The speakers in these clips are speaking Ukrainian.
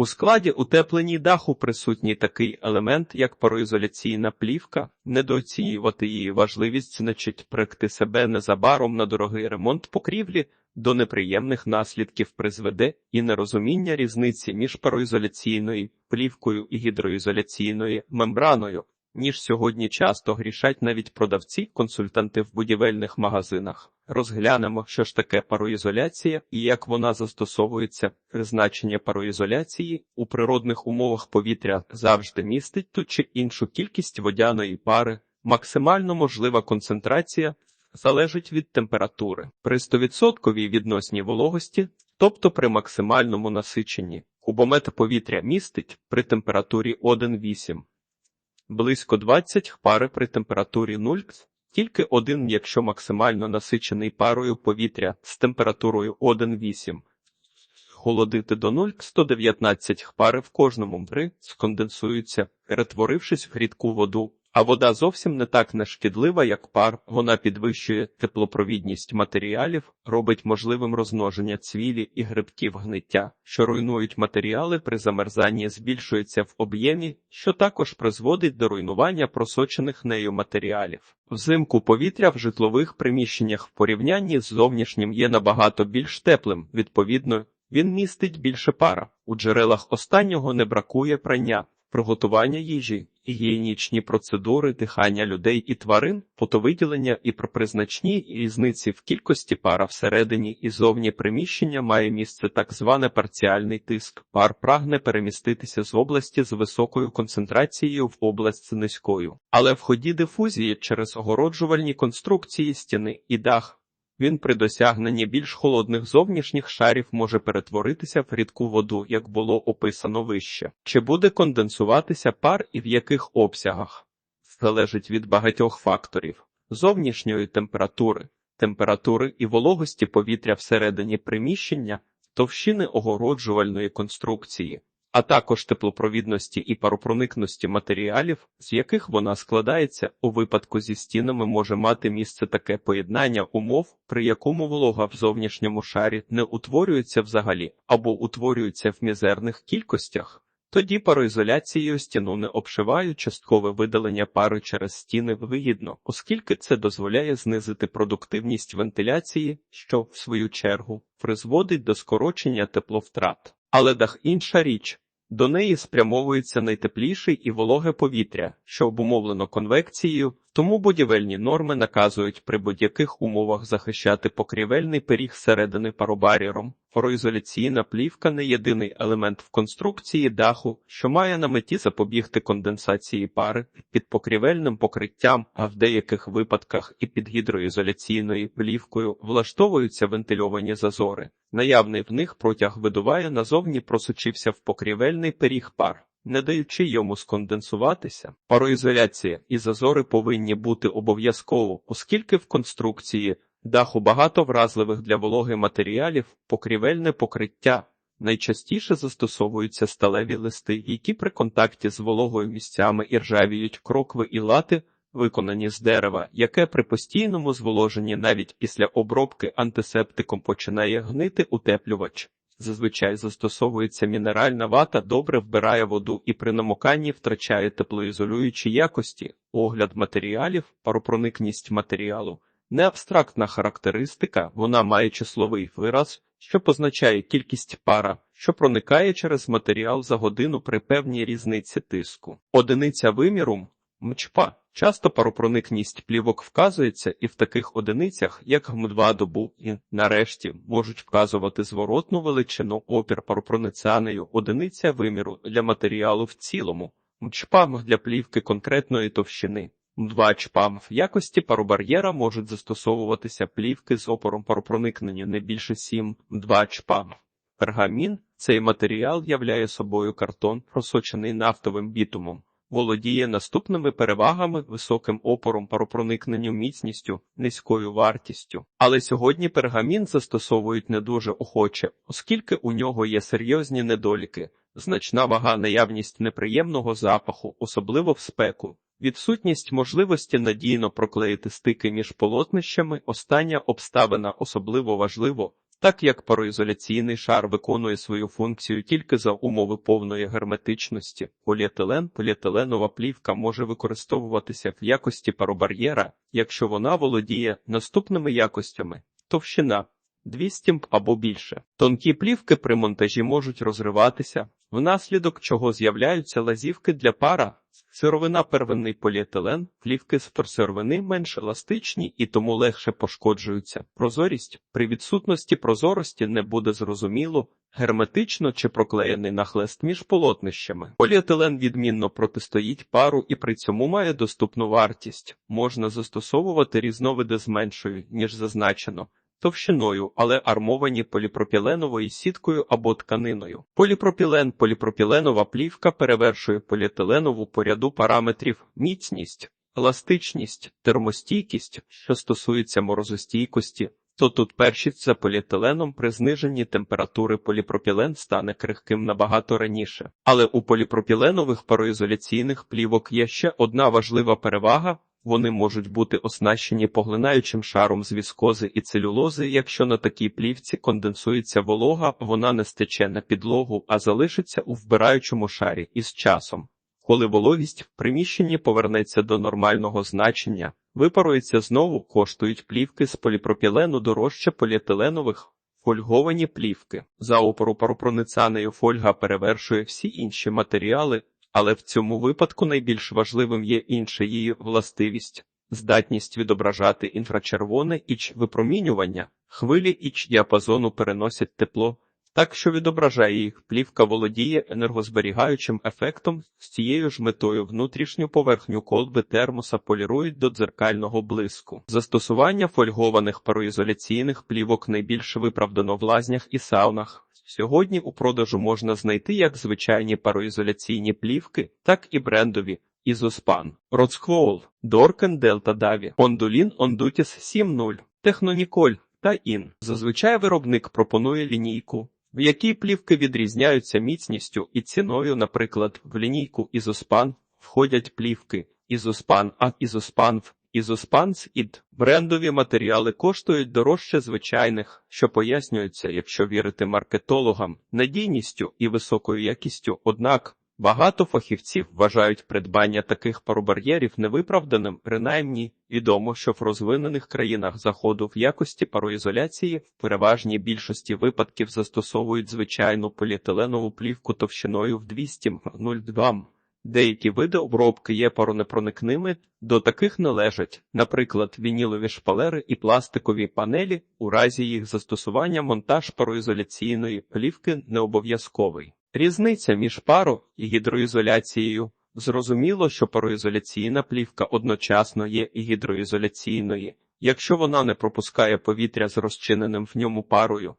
У складі утепленій даху присутній такий елемент, як пароізоляційна плівка. Недооцінювати її важливість значить прикти себе незабаром на дорогий ремонт покрівлі, до неприємних наслідків призведе і нерозуміння різниці між пароізоляційною плівкою і гідроізоляційною мембраною, ніж сьогодні часто грішать навіть продавці, консультанти в будівельних магазинах. Розглянемо, що ж таке пароізоляція і як вона застосовується. Призначення пароізоляції у природних умовах повітря завжди містить ту чи іншу кількість водяної пари, максимально можлива концентрація залежить від температури. При 100% відносній вологості, тобто при максимальному насиченні, кубометр повітря містить при температурі 1,8 близько 20 пари при температурі 0, тільки один, якщо максимально насичений парою повітря з температурою 1,8. Холодити до 0 119 пари в кожному мри сконденсуються, перетворившись в рідку воду. А вода зовсім не так нешкідлива, як пар. Вона підвищує теплопровідність матеріалів, робить можливим розмноження цвілі і грибків гниття, що руйнують матеріали при замерзанні, збільшується в об'ємі, що також призводить до руйнування просочених нею матеріалів. Взимку повітря в житлових приміщеннях в порівнянні з зовнішнім є набагато більш теплим, відповідно, він містить більше пара. У джерелах останнього не бракує прання приготування їжі, гігієнічні процедури, дихання людей і тварин, фотовиділення і про призначні різниці в кількості пара всередині і зовні приміщення має місце так зване парціальний тиск. Пар прагне переміститися з області з високою концентрацією в область з низькою, але в ході дифузії через огороджувальні конструкції стіни і дах. Він при досягненні більш холодних зовнішніх шарів може перетворитися в рідку воду, як було описано вище. Чи буде конденсуватися пар і в яких обсягах? Залежить від багатьох факторів: зовнішньої температури, температури і вологості повітря всередині приміщення, товщини огороджувальної конструкції, а також теплопровідності і паропроникності матеріалів, з яких вона складається, у випадку зі стінами може мати місце таке поєднання умов, при якому волога в зовнішньому шарі не утворюється взагалі або утворюється в мізерних кількостях. Тоді пароізоляцією стіну не обшивають часткове видалення пари через стіни вигідно, оскільки це дозволяє знизити продуктивність вентиляції, що, в свою чергу, призводить до скорочення тепловтрат. Але дах інша річ. До неї спрямовується найтепліший і вологе повітря, що обумовлено конвекцією, тому будівельні норми наказують при будь-яких умовах захищати покрівельний пиріг середини паробар'єром. Фороізоляційна плівка не єдиний елемент в конструкції даху, що має на меті запобігти конденсації пари під покрівельним покриттям, а в деяких випадках і під гідроізоляційною плівкою влаштовуються вентильовані зазори. Наявний в них протяг видуває назовні просочився в покрівельний пиріг пар не даючи йому сконденсуватися. Пароізоляція і зазори повинні бути обов'язково, оскільки в конструкції даху багато вразливих для вологи матеріалів, покрівельне покриття. Найчастіше застосовуються сталеві листи, які при контакті з вологою місцями іржавіють крокви і лати, виконані з дерева, яке при постійному зволоженні навіть після обробки антисептиком починає гнити утеплювач. Зазвичай застосовується мінеральна вата, добре вбирає воду і при намоканні втрачає теплоізолюючі якості, огляд матеріалів, паропроникність матеріалу. Не абстрактна характеристика, вона має числовий вираз, що позначає кількість пара, що проникає через матеріал за годину при певній різниці тиску. Одиниця виміру мчпа. Часто паропроникність плівок вказується і в таких одиницях, як гм2 добу, і, нарешті, можуть вказувати зворотну величину опір паропроницянею одиниця виміру для матеріалу в цілому, мчпам для плівки конкретної товщини. М2 чпам в якості паробар'єра можуть застосовуватися плівки з опором паропроникнення не більше 7 2 чпам. Пергамін цей матеріал являє собою картон, просочений нафтовим бітумом володіє наступними перевагами високим опором паропроникненню міцністю, низькою вартістю. Але сьогодні пергамін застосовують не дуже охоче, оскільки у нього є серйозні недоліки, значна вага наявність неприємного запаху, особливо в спеку. Відсутність можливості надійно проклеїти стики між полотнищами остання обставина особливо важливо, Так як пароізоляційний шар виконує свою функцію тільки за умови повної герметичності, поліетилен, поліетиленова плівка може використовуватися в якості паробар'єра, якщо вона володіє наступними якостями: товщина 200 або більше. Тонкі плівки при монтажі можуть розриватися, внаслідок чого з'являються лазівки для пара. Сировина первинний поліетилен, плівки з вторсировини менш еластичні і тому легше пошкоджуються. Прозорість при відсутності прозорості не буде зрозуміло, герметично чи проклеєний нахлест між полотнищами. Поліетилен відмінно протистоїть пару і при цьому має доступну вартість. Можна застосовувати різновиди з меншою, ніж зазначено товщиною, але армовані поліпропіленовою сіткою або тканиною. Поліпропілен поліпропіленова плівка перевершує поліетиленову по ряду параметрів міцність, еластичність, термостійкість, що стосується морозостійкості. То тут першість за поліетиленом при зниженні температури поліпропілен стане крихким набагато раніше. Але у поліпропіленових пароізоляційних плівок є ще одна важлива перевага вони можуть бути оснащені поглинаючим шаром з віскози і целюлози. Якщо на такій плівці конденсується волога, вона не стече на підлогу, а залишиться у вбираючому шарі із часом. Коли вологість в приміщенні повернеться до нормального значення, випарується знову, коштують плівки з поліпропілену дорожче поліетиленових. Фольговані плівки за опору паропроницаною фольга перевершує всі інші матеріали, але в цьому випадку найбільш важливим є інша її властивість здатність відображати інфрачервоне іч випромінювання, хвилі іч діапазону переносять тепло, так що відображає їх, плівка володіє енергозберігаючим ефектом з цією ж метою внутрішню поверхню колби термоса полірують до дзеркального блиску. Застосування фольгованих пароізоляційних плівок найбільш виправдано в лазнях і саунах. Сьогодні у продажу можна знайти як звичайні пароізоляційні плівки, так і брендові Ізоспан, Роцквол, Доркен Делта Даві, Ондулін Ондутіс 7.0, Техноніколь та Ін. Зазвичай виробник пропонує лінійку, в якій плівки відрізняються міцністю і ціною, наприклад, в лінійку Ізоспан входять плівки Ізоспан А, Ізоспан В, Ізоспанс ід брендові матеріали коштують дорожче звичайних, що пояснюється, якщо вірити маркетологам, надійністю і високою якістю. Однак багато фахівців вважають придбання таких паробар'єрів невиправданим. Принаймні відомо, що в розвинених країнах заходу в якості пароізоляції в переважній більшості випадків застосовують звичайну поліетиленову плівку товщиною в 200 0,2 Деякі види обробки є паронепроникними, до таких належать, наприклад, вінілові шпалери і пластикові панелі, у разі їх застосування монтаж пароізоляційної плівки не обов'язковий. Різниця між паро і гідроізоляцією. Зрозуміло, що пароізоляційна плівка одночасно є і гідроізоляційною, якщо вона не пропускає повітря з розчиненим в ньому парою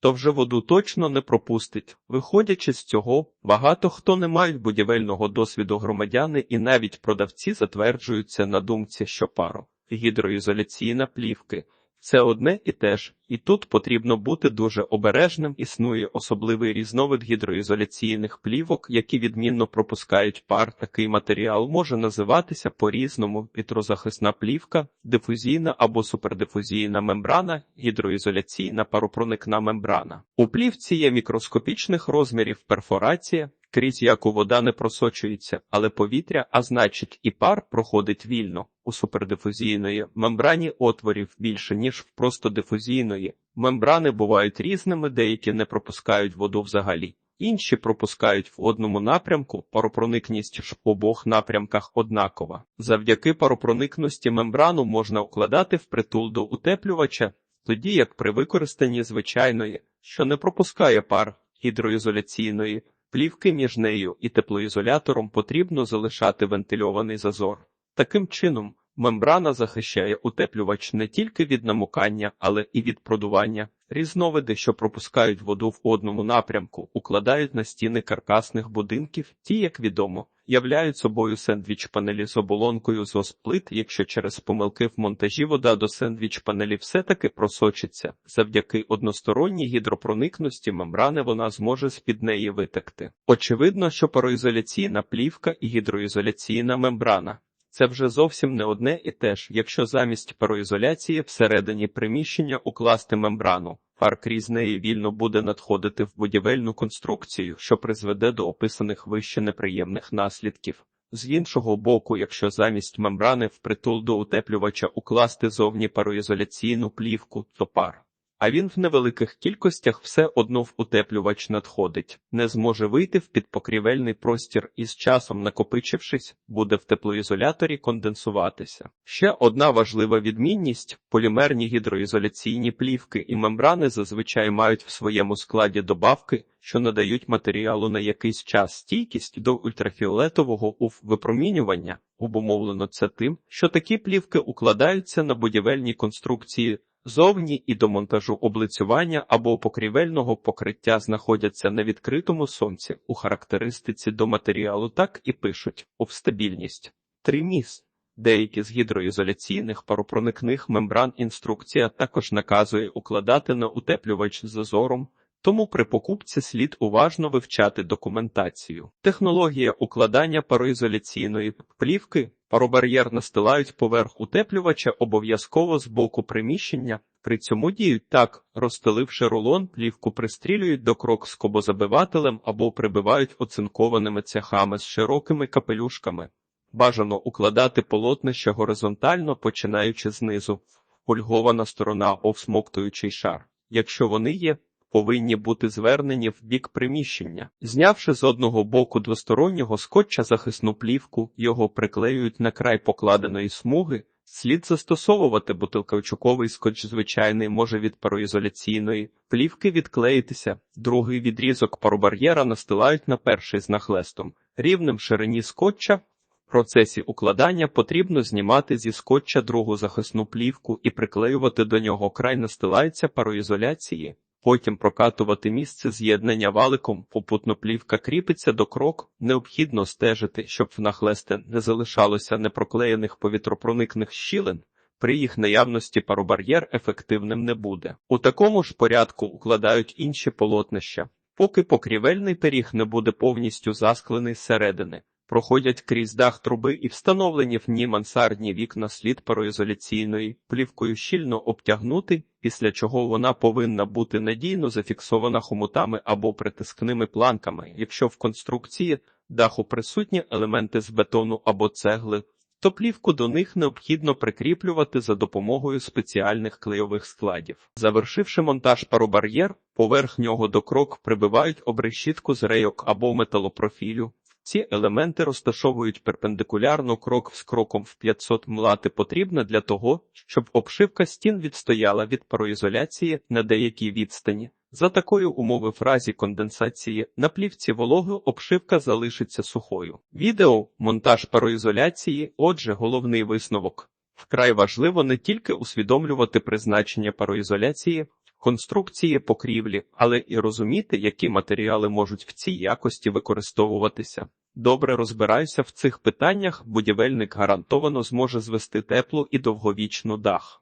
то вже воду точно не пропустить. Виходячи з цього, багато хто не мають будівельного досвіду громадяни і навіть продавці затверджуються на думці, що паро гідроізоляційна плівки. Це одне і те ж, і тут потрібно бути дуже обережним. Існує особливий різновид гідроізоляційних плівок, які відмінно пропускають пар. Такий матеріал може називатися по-різному вітрозахисна плівка, дифузійна або супердифузійна мембрана, гідроізоляційна паропроникна мембрана. У плівці є мікроскопічних розмірів перфорація, крізь яку вода не просочується, але повітря, а значить, і пар проходить вільно. У супердифузійної мембрані отворів більше, ніж в простодифузійної. Мембрани бувають різними, деякі не пропускають воду взагалі, інші пропускають в одному напрямку, паропроникність ж в обох напрямках однакова. Завдяки паропроникності мембрану можна укладати в притул до утеплювача, тоді як при використанні звичайної, що не пропускає пар гідроізоляційної. Плівки між нею і теплоізолятором потрібно залишати вентильований зазор. Таким чином, мембрана захищає утеплювач не тільки від намокання, але і від продування. Різновиди, що пропускають воду в одному напрямку, укладають на стіни каркасних будинків, ті, як відомо, являють собою сендвіч панелі з оболонкою з осплит, якщо через помилки в монтажі вода до сендвіч панелі все-таки просочиться. Завдяки односторонній гідропроникності мембрани вона зможе з-під неї витекти. Очевидно, що пароізоляційна плівка і гідроізоляційна мембрана. Це вже зовсім не одне і те ж, якщо замість пароізоляції всередині приміщення укласти мембрану, пар крізь неї вільно буде надходити в будівельну конструкцію, що призведе до описаних вище неприємних наслідків. З іншого боку, якщо замість мембрани впритул до утеплювача укласти зовні пароізоляційну плівку, то пар. А він в невеликих кількостях все одно в утеплювач надходить, не зможе вийти в підпокрівельний простір і з часом, накопичившись, буде в теплоізоляторі конденсуватися. Ще одна важлива відмінність: полімерні гідроізоляційні плівки і мембрани зазвичай мають в своєму складі добавки, що надають матеріалу на якийсь час стійкість до ультрафіолетового УФ випромінювання. Обумовлено це тим, що такі плівки укладаються на будівельні конструкції зовні і до монтажу облицювання або покрівельного покриття знаходяться на відкритому сонці. У характеристиці до матеріалу так і пишуть стабільність. Триміс. Деякі з гідроізоляційних паропроникних мембран інструкція також наказує укладати на утеплювач з зазором, тому при покупці слід уважно вивчати документацію. Технологія укладання пароізоляційної плівки паробар'єр настилають поверх утеплювача обов'язково з боку приміщення. При цьому діють так, розстеливши рулон, плівку пристрілюють до крок скобозабивателем або прибивають оцинкованими цяхами з широкими капелюшками. Бажано укладати полотнище горизонтально, починаючи знизу, фольгована сторона овсмоктуючий шар. Якщо вони є, повинні бути звернені в бік приміщення. Знявши з одного боку двостороннього скотча захисну плівку, його приклеюють на край покладеної смуги. Слід застосовувати бутилкавчуковий скотч звичайний може від пароізоляційної плівки відклеїтися. Другий відрізок паробар'єра настилають на перший з нахлестом. Рівнем ширині скотча в процесі укладання потрібно знімати зі скотча другу захисну плівку і приклеювати до нього край настилається пароізоляції. Потім прокатувати місце з'єднання валиком, попутно плівка кріпиться до крок, необхідно стежити, щоб в нахлесте не залишалося непроклеєних повітропроникних щілин. При їх наявності паробар'єр ефективним не буде. У такому ж порядку укладають інші полотнища, поки покрівельний пиріг не буде повністю засклений зсередини. Проходять крізь дах труби і встановлені в ній мансардні вікна слід пароізоляційної плівкою щільно обтягнути, після чого вона повинна бути надійно зафіксована хомутами або притискними планками. Якщо в конструкції даху присутні елементи з бетону або цегли, то плівку до них необхідно прикріплювати за допомогою спеціальних клейових складів. Завершивши монтаж паробар'єр, поверх нього до крок прибивають обрешітку з рейок або металопрофілю. Ці елементи розташовують перпендикулярно крок з кроком в 500 млати потрібно для того, щоб обшивка стін відстояла від пароізоляції на деякій відстані. За такої умови в разі конденсації на плівці вологи обшивка залишиться сухою. Відео монтаж пароізоляції, отже, головний висновок. Вкрай важливо не тільки усвідомлювати призначення пароізоляції, конструкції покрівлі, але і розуміти, які матеріали можуть в цій якості використовуватися. Добре розбираюся в цих питаннях, будівельник гарантовано зможе звести теплу і довговічну дах.